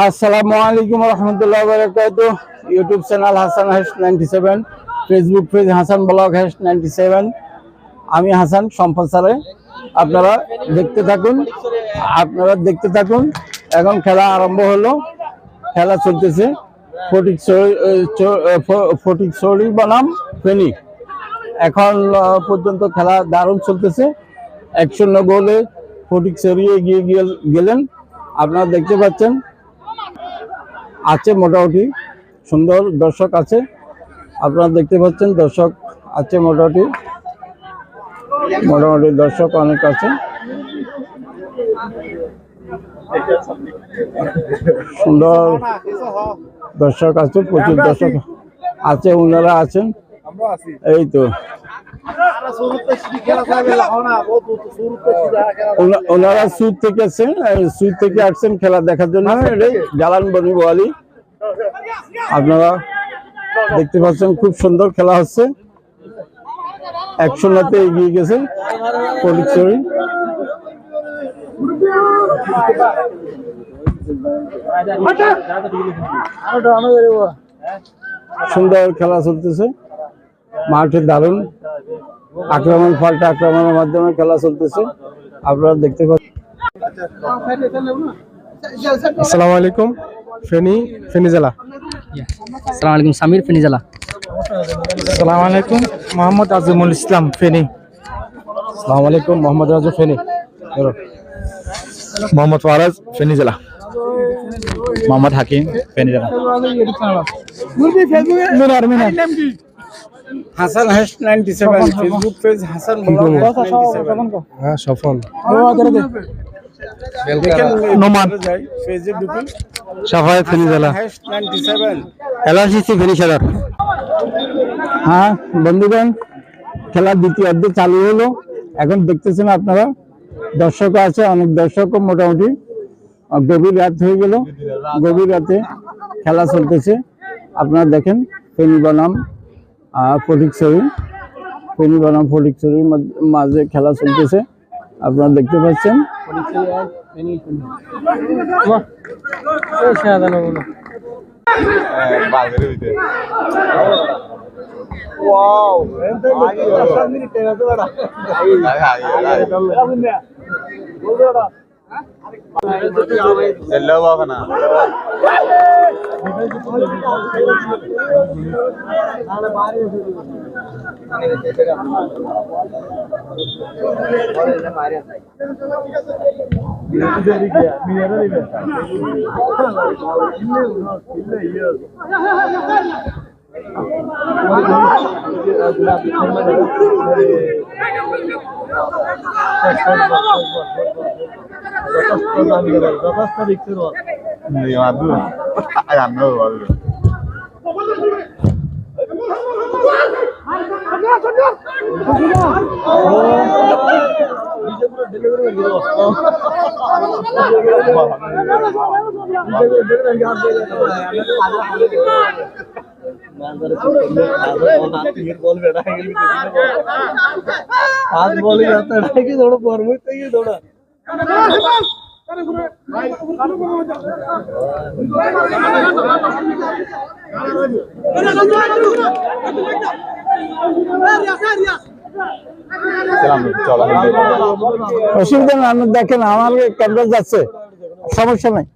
আসসালামু আলাইকুম রহমতুল্লাহ বারকাত YouTube channel Hasan hash ninety seven, Facebook page Hasan blog hash ninety seven. আমি হাসান সম্প্রচারে আপনারা দেখতে থাকুন, আপনারা দেখতে থাকুন। এখন খেলা আরম্ভ হলো। খেলা চলতেছে। ফটিক ফটিক সরি বনাম, ফেনী। এখন পর্যন্ত খেলা দারুণ চলতেছে। এক শূন্য গোলে ফটিক সরিয়ে এগিয়ে গিয়ে- গেলেন। আপনারা দেখতে পাচ্ছেন, আছে মোটামুটি, সুন্দর দর্শক আছে। আপনারা দেখতে পাচ্ছেন, দর্শক আছে মোটামুটি মোটামুটি দর্শক অনেক আছে। সুন্দর দর্শক আছে, প্রচুর দর্শক আছে, ওনারা আছেন। এই তো ওনারা সুইট থেকে আসছেন সুইট থেকে আসছেন খেলা দেখার জন্য। এটাই জালান বনি বোয়ালি। আপনারা দেখতে পাচ্ছেন খুব সুন্দর খেলা হচ্ছে। এক শূন্যতে এগিয়ে গেছে পরিচয় সুন্দর খেলা চলতেছে। মাঠে দারুণ আক্রমণ পাল্টা আক্রমণের মাধ্যমে খেলা চলতেছে। আপনারা দেখতে পাচ্ছেন। আসসালামু আলাইকুম ফেনী ফেনী জেলা। আসসালামু আলাইকুম সামির ফেনিজালা আসসালামু আলাইকুম মোহাম্মদ আজিমুল ইসলাম ফেনী। আসসালামু আলাইকুম মোহাম্মদ রাজু ফেনী। মোহাম্মদ ফারাজ ফেনী জেলা। মোহাম্মদ হাকিম ফেনী জেলা। Minar Minar Hasan hash ninety seven Facebook page Hasan blog হ্যাঁ সফল নোমান। হ্যাশ এলআরসিসি ফেনী হ্যাঁ বন্ধুগণ খেলার দ্বিতীয় অর্ধে চালু হলো। এখন দেখতেছেন আপনারা দর্শক আছে অনেক দর্শকও মোটামুটি গভীর রাত হয়ে গেল। গভীর রাতে খেলা চলতেছে। আপনারা দেখেন ফেনী বনাম ফটিকছড়ি ফেনী বনাম ফটিকছড়ির মাঝে খেলা চলতেছে। আপনারা দেখতে পাচ্ছেন। Yapıyor. आज बॉलिंग आता है कि थोड़ा फॉर्मेट चाहिए थोड़ा অসুবিধা আপনি দেখেন আমার ক্যামেরা যাচ্ছে। সমস্যা নাই।